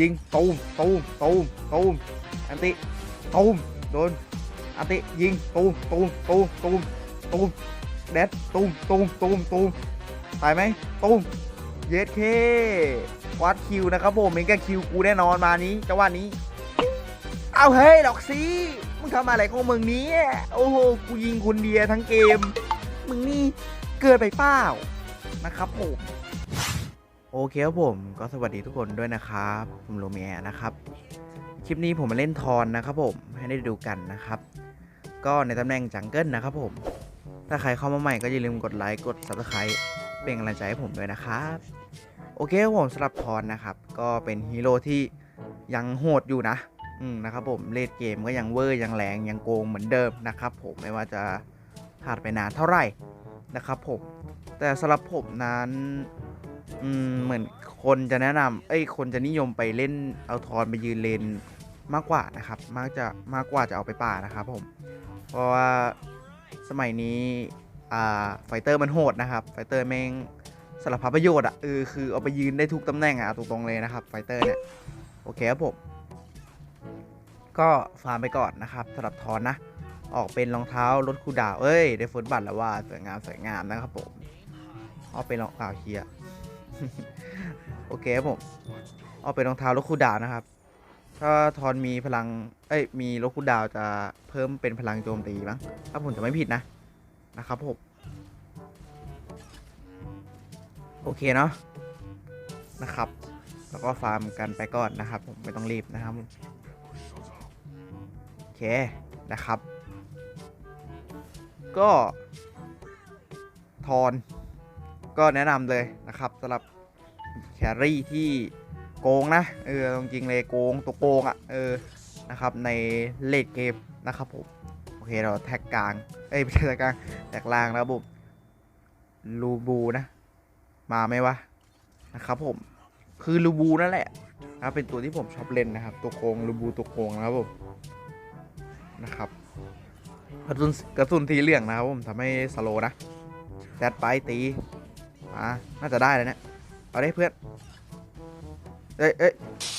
ยิงตูมตูมตูมตูมอันติตูมโดนอันติยิงตูมตูมตูมตูมตูมเด็ดตูมตูมตูมตูมตายไหมตูมเยสเควัดคิวนะครับผมเมงกับคิวกูแน่นอนมานี้จังหวะนี้ เอาเฮ้ยดอกซีมึงทำอะไรของมึงนี้โอ้โหกูยิงคนเดียทั้งเกม มึงนี่เกินไปเปล่านะครับผม โอเคครับผมก็สวัสดีทุกคนด้วยนะครับ ผมโรเมียนะครับ คลิปนี้ผมมาเล่นทอนนะครับผมให้ได้ดูกันนะครับ ก็ในตำแหน่งจังเกิลนะครับผม ถ้าใครเข้ามาใหม่ก็อย่าลืมกดไลค์กด subscribe เป็นกำลังใจให้ผมด้วยนะครับ โอเคครับผมสำหรับทอนนะครับ ก็เป็นฮีโร่ที่ยังโหดอยู่นะ อืมนะครับผมเลดเกมก็ยังเวอร์ยังแรงยังโกงเหมือนเดิมนะครับ ผมไม่ว่าจะผ่านไปนานเท่าไหร่นะครับผม แต่สำหรับผมนั้น อืมเหมือนคนจะแนะนำเอ้ยคนจะนิยมไปเล่นเอาทอนไปยืนเลนมากกว่านะครับมากจะมากกว่าจะเอาไปป่านะครับผม เพราะว่าสมัยนี้อ่าไฟเตอร์มันโหดนะครับไฟเตอร์แม่งสารพัดประโยชน์อะเออคือเอาไปยืนได้ทุกตำแหน่งอะตรงๆเลยนะครับไฟเตอร์เนี่ยโอเคครับผมก็ฟาร์มไปก่อนนะครับสำหรับทอนนะ ออกเป็นรองเท้ารถคูดาวเอ้ยได้ฟุตบัตแล้วว่าสวยงามสวยงามนะครับผมออกเป็นรองเท้าเคีย โอเคครับผมออกเป็นรองเท้ารถคูดาวนะครับ ถ้าทอนมีพลัง เอ้ย มีรถคูดาวจะเพิ่มเป็นพลังโจมตีมั้ง ถ้าผมจะไม่ผิดนะ นะครับผม โอเคเนาะ นะครับ แล้วก็ฟาร์มกันไปก่อนนะครับ ผมไม่ต้องรีบนะครับ โอเค นะครับ ก็ ทอน ก็แนะนำเลยนะครับสำหรับแครี่ที่โกงนะเออจริงๆเลยโกงตัวโกงอะ่ะเออนะครับในเลดเกมนะครับผมโอเคเราแท็กกลางเอ้ยไม่ใช่แท็กกลางแท็กล่างแล้วผมลูบูนะ มาไหมวะนะครับผมคือลูบูนั่นแหละนะเป็นตัวที่ผมชอบเล่นนะครับ ตัวโกงลูบูตัวโกงนะครับผมนะครับกระสุนกระสุนทีเหลืองนะครับผมทำให้สโลนะแดดไปตี มาน่าจะได้แล้วเนี่ยเอาได้เพื่อนเอ้ยเอ้ย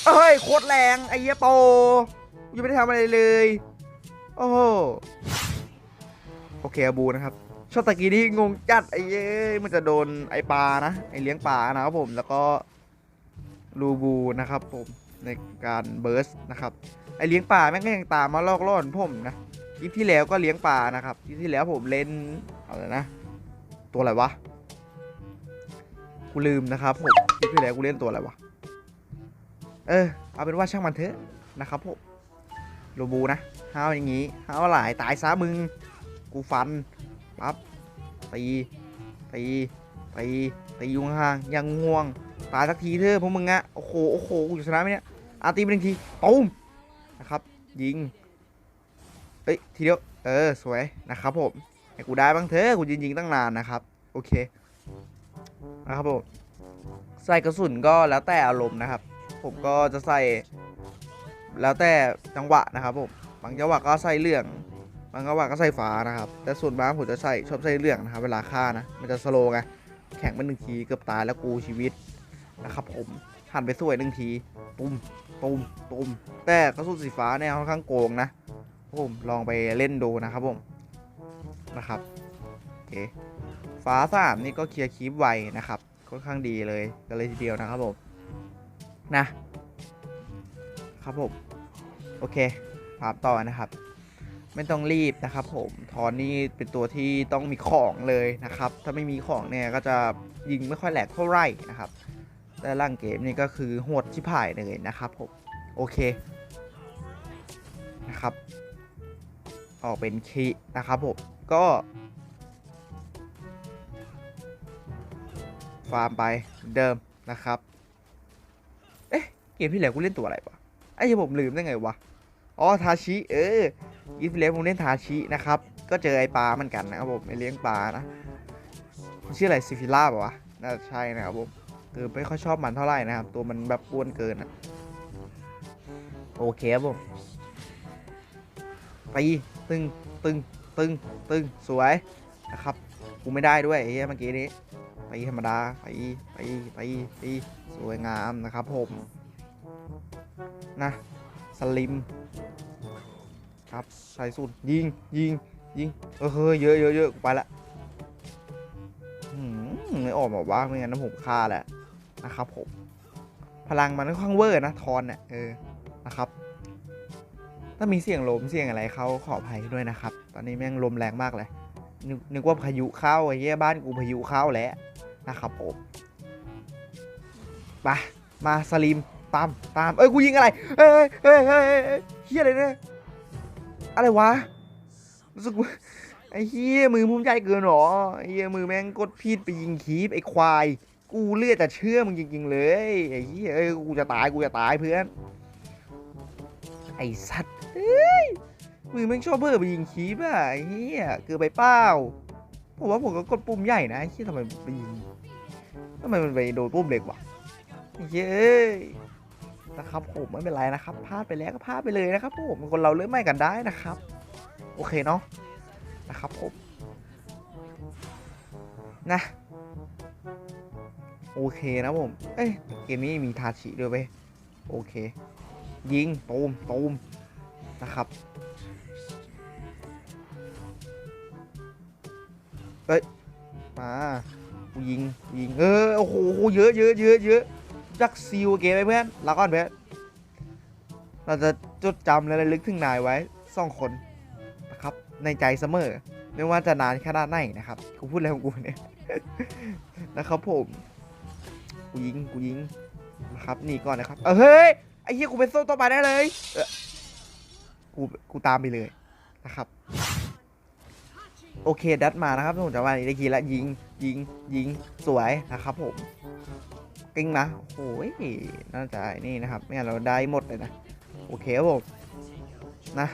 เอ้ยโคตรแรงไอ้เหี้ยโปยังไม่ได้ทำอะไรเลย โอ้โหโอเคอบูนะครับช็อตตะกี้นี่งงจัดไอ้เย้ยมันจะโดนไอ้ปลานะไอ้เลี้ยงปลานะครับผมแล้วก็ลูบูนะครับผมในการเบิร์สนะครับไอเลี้ยงปลาแม่งก็ยังตามมาลอกล่อนผมนะคลิปที่แล้วก็เลี้ยงปลานะครับคลิปที่แล้วผมเล่นอะไรนะ ตัวอะไรวะ กูลืมนะครับผมคลิปที่แล้วกูเล่นตัวอะไรวะ เออ เอาเป็นว่าช่างมันเถอะนะครับผมโลบูนะห้าวอย่างงี้ห้าวหลายตายซะมึง กูฟันปั๊บตีตีตีตียุงห่างยังง่วง ตายสักทีเถอะพวกมึงอะโอ้โหโอ้โหกูชนะไหมเนี่ยอาตีไปหนึ่งทีตุ้มนะครับยิงเอ้ยทีเดียวเออสวยนะครับผมให้กูได้บ้างเถอะกูยิงยิงตั้งนานนะครับ โอเค นะครับผมใส่กระสุนก็แล้วแต่อารมณ์นะครับ ผมก็จะใส่แล้วแต่จังหวะนะครับผมบางจังหวะก็ใส่เหลืองบางจังหวะก็ใส่ฟ้านะครับ แต่ส่วนมากผมจะใส่ชอบใส่เหลืองนะครับเวลาฆ่านะมันจะสโลว์ไงแข่งไปหนึ่งทีเกือบตายแล้วกูชีวิตนะครับ ผมหันไปสวยหนึ่งทีตุ้มตุ้มตุ้มแต่กระสุนสีฟ้าเนี่ยค่อนข้างโกงนะผมลองไปเล่นดูนะครับผมนะครับโอเค ฟ้าสามนี่ก็เคลียร์คีปไวนะครับค่อนข้างดีเลยกันเลยทีเดียวนะครับผมนะครับผมโอเคภาพต่อนะครับ ไม่ต้องรีบนะครับ ผมทอนนี่เป็นตัวที่ต้องมีของเลยนะครับ ถ้าไม่มีของเนี่ยก็จะยิงไม่ค่อยแหลกเท่าไหร่นะครับแต่ร่างเกมนี่ก็คือโหดชิบหายเลยนะครับผมโอเคนะครับ ออกเป็นคีนะครับผมก็ ฟาร์มไปเดิมนะครับ เอ๊ะเกมที่แล้วกูเล่นตัวอะไรวะไอ้ที่ผมลืมได้ไงวะ อ๋อทาชิเออยีที่แล้วผมเล่นทาชินะครับ ก็เจอไอ้ปลาเหมือนกันนะครับผมไอเลี้ยงปลานะมันชื่ออะไรซิฟิล่าป่าวะ น่าจะใช่นะครับผม คือไม่ค่อยชอบมันเท่าไหร่นะครับ ตัวมันแบบอ้วนเกินอะโอเคครับผมตีตึงตึงตึงตึงสวยนะครับ กูไม่ได้ด้วยไอ้เมื่อกี้นี้ ตีธรรมดาตีตีตีตีสวยงามนะครับผม นะสลิม ครับใส่สุดยิงยิงยิงเออเฮ้ยเยอะเยอะเยอะไปละหืมไม่ออกมาว่าไม่งั้นนะผมฆ่าแหละนะครับผม พลังมันค่อนข้างเวอร์นะทอนเนี่ยเออนะครับ ถ้ามีเสียงลมเสียงอะไรเขาขออภัยด้วยนะครับ ตอนนี้แม่งลมแรงมากเลยนึกนึกว่าพายุเข้าไอ้เหี้ยบ้านกูพายุเข้าแล้ว นะครับผมไปมาสลิมตามตามเอ้ยกูยิงอะไรเอ้ยเอ้ยเอ้ยเฮียอะไรเนี่ยอะไรวะรู้สึกว่าไอ้เฮียมือพุ่มใจเกินหรอไอ้เฮียมือแม่งกดพีดไปยิงคีบไอ้ควาย กูเลือดจะเชื่อมึงจริงๆเลยไอ้เหี้ยเอ้ยกูจะตายกูจะตายเพื่อนไอ้สัตว์เอ้ยมือแม่งชอบเบื่อไปยิงคีบอะไอ้เหี้ยเกือไปเป้า ผมว่าผมก็กดปุ่มใหญ่นะไอ้เหี้ยทำไมไปยิงทำไมมันไปโดนปุ่มเล็กวะเย้นะครับผมไม่เป็นไรนะครับพลาดไปแล้วก็พลาดไปเลยนะครับผมคนเราเลือกไม่กันได้นะครับ โอเคเนาะนะครับผมนะโอเคนะผม เอ้ยเกมนี้มีทาชิด้วยเว้ยโอเค ยิงตูมตูมนะครับ เฮ้ย มากูยิงยิง เออ โอ้โห เยอะเยอะเยอะเยอะจักซิวเกมไปเพื่อนลาก่อนเพื่อนเราจะจดจำและระลึกถึงนายไว้สองคนนะครับ ในใจเสมอ ไม่ว่าจะนานขนาดไหนนะครับ กูพูดอะไรของกูเนี่ย นะครับผม กูยิง กูยิง นะครับหนี่ก่อนนะครับ เออเฮ้ย ไอ้เหี้ยกูเป็นโซ่ต่อไปได้เลย กู กูตามไปเลยนะครับ โอเคดัดมานะครับผมจะว่านี้ได้กีละยิงยิงยิงสวยนะครับผมกิ้งนะโอ้ยน่าจะนี่นะครับไม่งั้นเราได้หมดเลยนะโอเคครับผมนะ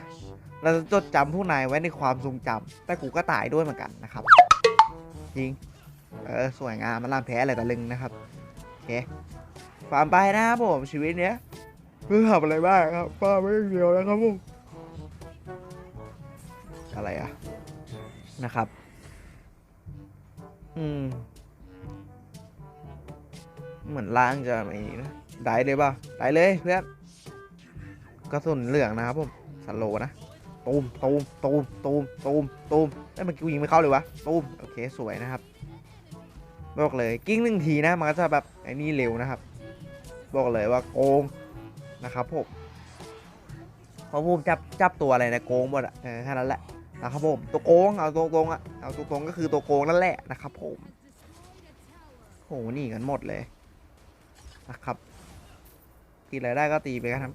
เราจะจดจำผู้นายไว้ในความทรงจำแต่กูก็ตายด้วยเหมือนกันนะครับยิงเออสวยงามมันล่ามแพ้อะไรตะลึงนะครับโอเคฟาร์มไปนะครับผมชีวิตเนี้ยเพื่อทำอะไรบ้างครับฟาไม่เดียวนะครับผมอะไรอะ นะครับ อืม เหมือนล่างจะไม่นะได้เลยป่ะได้เลยเพื่อนกระสุนเหลืองนะครับผมสโลว์นะตูมตูมตูมตูมตูมตูมไอ้เมื่อกี้กูยิงไม่เข้าเลยวะตูมโอเคสวยนะครับ บอกเลยกิ้งหนึ่งทีนะมันก็จะแบบไอ้นี่เร็วนะครับ บอกเลยว่าโกงนะครับผมเพราะผมจับจับตัวอะไรนะโกงหมดอะแค่นั้นแหละ นะครับผมตัวโกงเอาตัวโกงอะเอาตัวโกงก็คือตัวโกงนั่นแหละนะครับผมโหหนี่กันหมดเลยนะครับตีอะไรได้ก็ตีไปกันครับ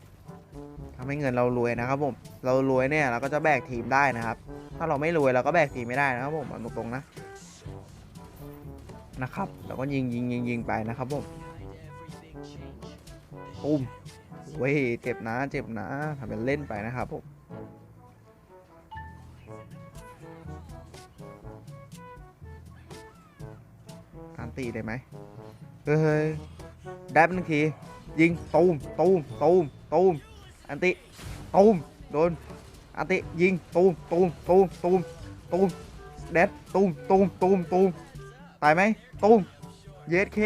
ทำให้เงินเรารวยนะครับผมเรารวยเนี่ยเราก็จะแบกทีมได้นะครับ ถ้าเราไม่รวยเราก็แบกทีมไม่ได้นะครับผมเอาตรงๆนะนะครับแล้วก็ยิงยิงยิงยิงไปนะครับผมปุ้มเว้ยเจ็บนะเจ็บนะทำเป็นเล่นไปนะครับผม ตีได้ไหมเฮ้ยได้เป็นงที ยิงตูมตูมตูมตูมอันติตูมโดนอันติยิงตูมตูมตูมตูมตูมแดดตูมตูมตูมตูมตายไหมตูมเยสเค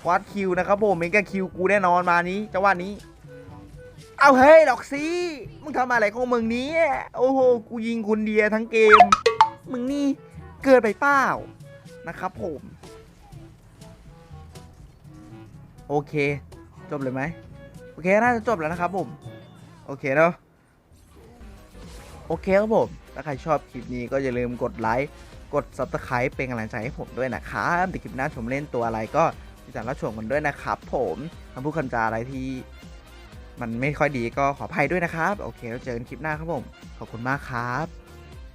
ควาดคิวนะครับผมเมกาคิวกูแน่นอนมานี้จังหวะนี้ เอาเฮ้ยหรอกสิมึงทำอะไรของมึงนี้โอ้โหกูยิงคนเดียทั้งเกม มึงนี่เกินไปเปล่านะครับผม โอเค จบเลยไหมโอเคน่าจะจบแล้วนะครับผมโอเคเนาะโอเคครับผม ถ้าใครชอบคลิปนี้ก็อย่าลืมกดไลค์กด subscribe เป็นกำลังใจให้ผมด้วยนะครับแต่คลิปหน้าชมเล่นตัวอะไรก็ติดตามรับชมกันด้วยนะครับผมคำพูดคำจาอะไรที่ มันไม่ค่อยดีก็ขออภัยด้วยนะครับ โอเค แล้วเจอกันคลิปหน้าครับผม ขอบคุณมากครับ